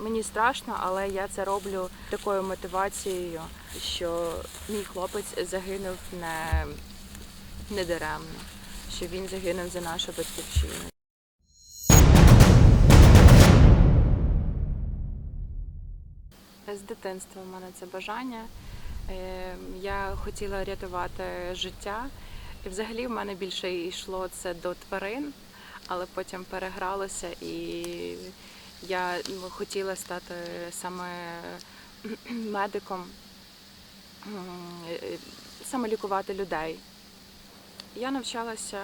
Мені страшно, але я це роблю такою мотивацією, що мій хлопець загинув не, не даремно, що він загинув за нашу батьківщину. З дитинства в мене це бажання. Е, Я хотіла рятувати життя. І взагалі в мене більше йшло це до тварин, але потім перегралося і я хотіла стати саме медиком, саме лікувати людей. Я навчалася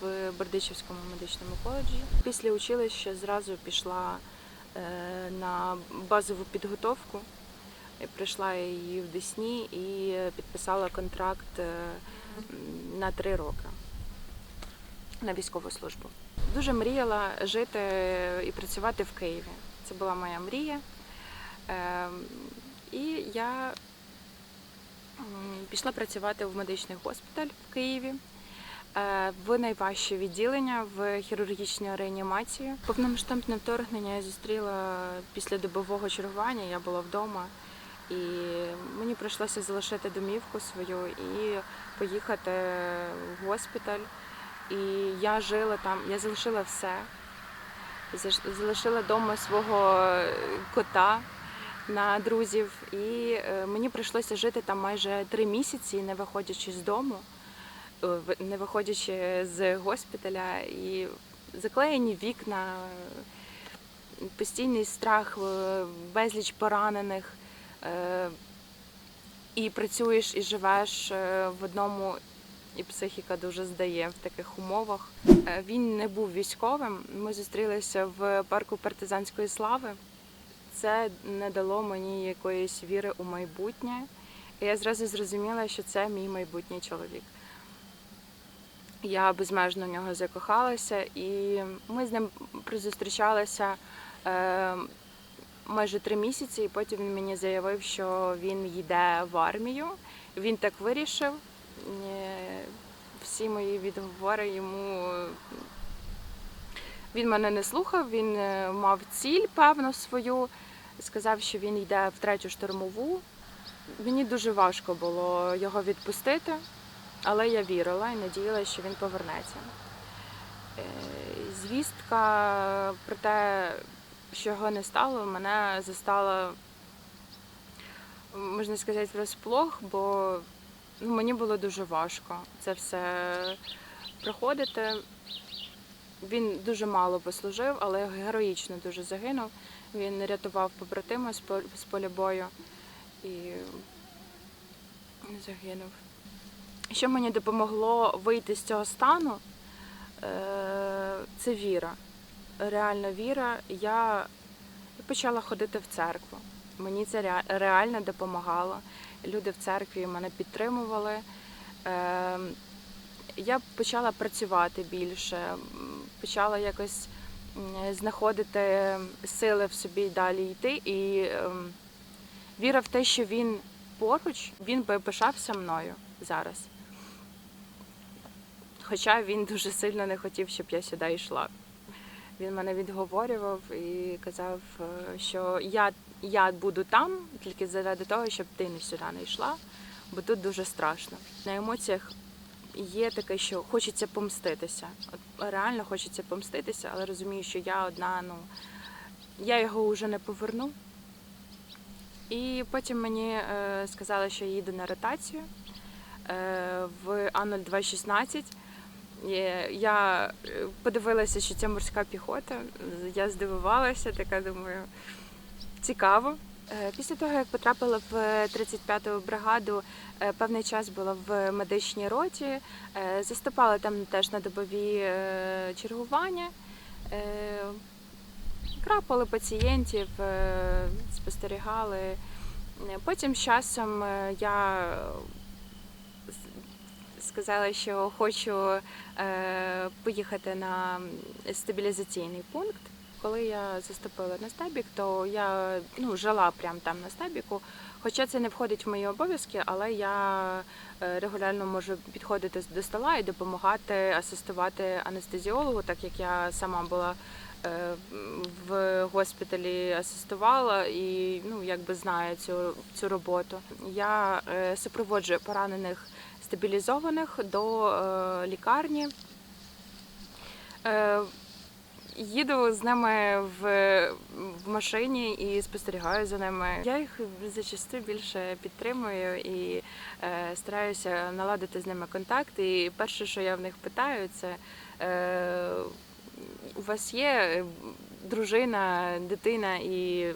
в Бердичівському медичному коледжі. Після училища зразу пішла е, на базову підготовку. Прийшла її в Десні і підписала контракт е, на три роки на військову службу. Дуже мріяла жити і працювати в Києві. Це була моя мрія. Ем, І я пішла працювати в медичний госпіталь в Києві. е, В найважче відділення в хірургічній реанімації. Повномасштабне вторгнення я зустріла після добового чергування. Я була вдома, і мені прийшлося залишити домівку свою і поїхати в госпіталь. І я жила там, я залишила все. Залишила вдома свого е, кота на друзів. І е, мені прийшлося жити там майже три місяці, не виходячи з дому, е, не виходячи з госпіталя. І заклеєні вікна, постійний страх, безліч поранених. І працюєш і живеш в одному і психіка дуже здає в таких умовах. Е, Він не був військовим. Ми зустрілися в парку партизанської слави. Це не дало мені якоїсь віри у майбутнє. І я зразу зрозуміла, що це мій майбутній чоловік. Я безмежно в нього закохалася, і ми з ним прозустрічалися е, майже три місяці, і потім він мені заявив, що він йде в армію. Він так вирішив. Е, Всі мої відговори йому. Він мене не слухав, він е, мав ціль певну свою. Сказав, що він йде в третю штурмову. Мені дуже важко було його відпустити, але я вірила і надіялася, що він повернеться. Е, Звістка про те, що його не стало, мене застала, можна сказати, врозплох, бо ну, мені було дуже важко це все проходити. Він дуже мало послужив, але героїчно дуже загинув. Він рятував побратима з поля бою і загинув. Що мені допомогло вийти з цього стану, е, це віра. Реальна віра. Я почала ходити в церкву. Мені це реально допомагало. Люди в церкві мене підтримували. Е, Я почала працювати більше, почала якось знаходити сили в собі далі йти. І ем, віра в те, що він поруч, він би пишався мною зараз. Хоча він дуже сильно не хотів, щоб я сюди йшла. Він мене відговорював і казав, е, що я, я буду там тільки заради того, щоб ти не сюди не йшла, бо тут дуже страшно. На емоціях є таке, що хочеться помститися. От реально хочеться помститися, але розумію, що я одна, ну я його вже не поверну. І потім мені е, сказали, що я їду на ротацію е, в А0216. Є- Я е, подивилася, що це морська піхота. Я здивувалася, така думаю, цікаво. Е, Після того, як потрапила в 35-ту бригаду, е, певний час була в медичній роті, е, заступала там теж на добові чергування. Крапали пацієнтів, спостерігали. Потім з часом я сказала, що хочу поїхати на стабілізаційний пункт. Коли я заступила на стабік, то я ну, жила прямо там на стабіку. Хоча це не входить в мої обов'язки, але я е, регулярно можу підходити до стола і допомагати асистувати анестезіологу, так як я сама була е, в госпіталі асистувала і ну, якби знаю цю, цю роботу. Я е, супроводжую поранених стабілізованих до лікарні. Їду з ними в, в машині і спостерігаю за ними. Я їх зачасту більше підтримую і е, стараюся наладити з ними контакт. І перше, що я в них питаю, це е, у вас є дружина, дитина і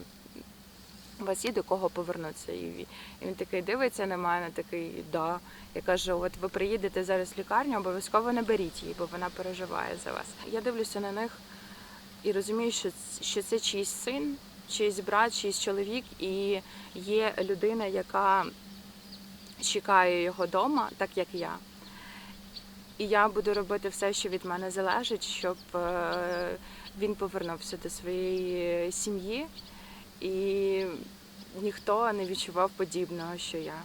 у вас є до кого повернутися? І він такий дивиться на мене, такий да. Я кажу, от ви приїдете зараз в лікарню, обов'язково не беріть її, бо вона переживає за вас. Я дивлюся на них і розумію, що, що це чийсь син, чийсь брат, чийсь чоловік, і є людина, яка чекає його вдома, так як я. І я буду робити все, що від мене залежить, щоб е, він повернувся до своєї сім'ї, і ніхто не відчував подібного, що я.